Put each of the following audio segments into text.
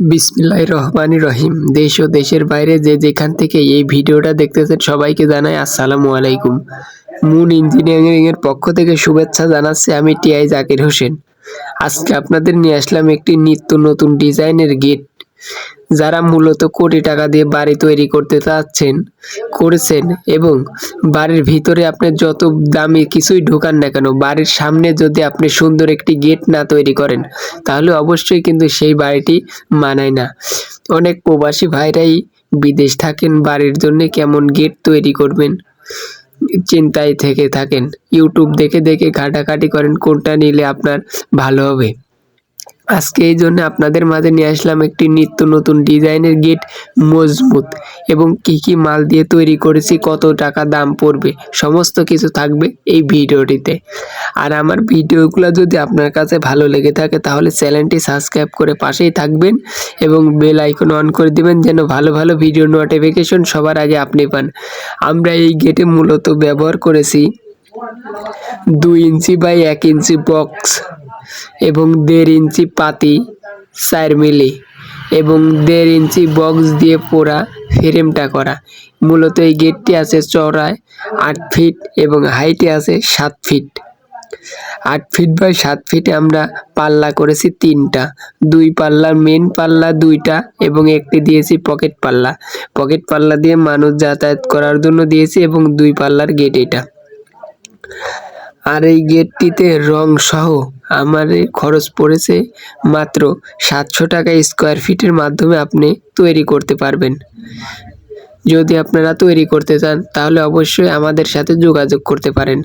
বিসমিল্লাহির রহমান রহিম। দেশ ও দেশের বাইরে যে যেখান থেকে এই ভিডিওটা দেখতেছেন সবাইকে জানাই আসসালামু আলাইকুম। মুন ইঞ্জিনিয়ারিং এর পক্ষ থেকে শুভেচ্ছা জানাচ্ছি আমি টিআই জাকির হোসেন। আজকে আপনাদের নিয়ে আসলাম একটি নিত্য নতুন ডিজাইনের গেট যারা মূলত কোটি টাকা দিয়ে বাড়ি তৈরি করতে চাচ্ছেন, করেছেন এবং বাড়ির ভিতরে আপনি যত দামি কিছুই ঢোকান না কেন, বাড়ির সামনে যদি আপনি সুন্দর একটি গেট না তৈরি করেন, তাহলে অবশ্যই কিন্তু সেই বাড়িটি মানায় না। অনেক প্রবাসী ভাইরাই বিদেশ থাকেন, বাড়ির জন্য কেমন গেট তৈরি করবেন, চিন্তায় থেকে থাকেন। ইউটিউব দেখে দেখে ঘাটাঘাটি করেন, কোনটা নিলে আপনার ভালো হবে? আজকে এই জন্য আপনাদের মাঝে নিয়ে আসলাম একটি নিত্য নতুন ডিজাইনের গেট মজবুত। এবং কি কি মাল দিয়ে তৈরি করেছি, কত টাকা দাম পড়বে, সমস্ত কিছু থাকবে এই ভিডিওটিতে। আর আমার ভিডিওগুলো যদি আপনার কাছে ভালো লেগে থাকে, তাহলে চ্যানেলটি সাবস্ক্রাইব করে পাশেই থাকবেন এবং বেল আইকন অন করে দিবেন যেন ভালো ভালো ভিডিও নোটিফিকেশন সবার আগে আপনি পান। আমরা এই গেটে মূলত ব্যবহার করেছি দুই ইঞ্চি বাই এক ইঞ্চি বক্স। এবং দেড় ইঞ্চি পাতি চার মিলি এবং দেড় ইঞ্চি বক্স দিয়ে পোড়া ফ্রেমটা করা। মূলত এই গেটটি আছে চওড়ায় আট ফিট এবং হাইটে আছে সাত ফিট আট ফিট বাই সাত ফিটে আমরা পাল্লা করেছি তিনটা। দুই পাল্লার মেন পাল্লা দুইটা এবং একটি দিয়েছি পকেট পাল্লা। পকেট পাল্লা দিয়ে মানুষ যাতায়াত করার জন্য দিয়েছি এবং দুই পাল্লার গেট এটা আর এই গেটটিতে রং সহ আমার খরচ পড়েছে মাত্র সাতশো টাকা স্কোয়ার ফিটের মাধ্যমে আপনি তৈরি করতে পারবেন। যদি আপনারা তৈরি করতে চান, তাহলে অবশ্যই আমাদের সাথে যোগাযোগ করতে পারেন।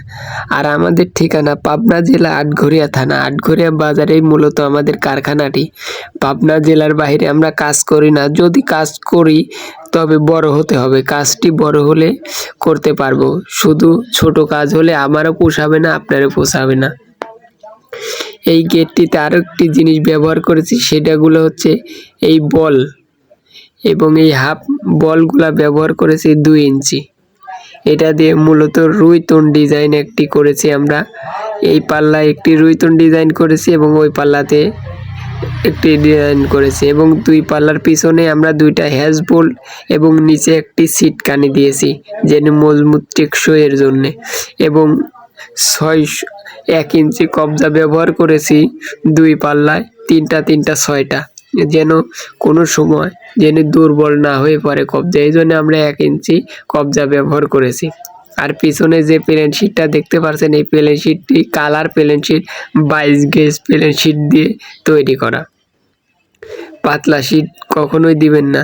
আর আমাদের ঠিকানা পাবনা জেলা আটঘরিয়া থানা। আটঘরিয়া বাজারেই মূলত আমাদের কারখানাটি। পাবনা জেলার বাইরে আমরা কাজ করি না। যদি কাজ করি, তবে বড় হতে হবে। কাজটি বড় হলে করতে পারব। শুধু ছোট কাজ হলে আমারও পোষাবে না, আপনারও পোষাবে না। এই গেটটিতে আরও একটি জিনিস ব্যবহার করেছি সেটাগুলো হচ্ছে এই বল। এবং এই হাফ বলগুলা ব্যবহার করেছি দুই ইঞ্চি। এটা দিয়ে মূলত রুইতন ডিজাইন একটি করেছি আমরা। এই পাল্লা একটি রুইতন ডিজাইন করেছি এবং ওই পাল্লাতে একটি ডিজাইন করেছি এবং দুই পাল্লার পিছনে আমরা দুইটা হ্যাজ বোল্ট এবং নিচে একটি সিট কানি দিয়েছি, যেন মজবুত টেকসই এর জন্যে। এবং ছয় এক ইঞ্চি কবজা ব্যবহার করেছি দুই পাল্লায়, তিনটা তিনটা, ছয়টা। যেন কোনো সময় যেন দুর্বল না হয়ে পড়ে কবজা। এই জন্য আমরা এক ইঞ্চি কবজা ব্যবহার করেছি। আর পিছনে যে প্লেন শিটটা দেখতে পাচ্ছেন এই প্লেন শিটটি কালার প্লেন শিট বাইশ গেজ প্লেন শিট দিয়ে তৈরি করা। পাতলা শিট কখনোই দিবেন না।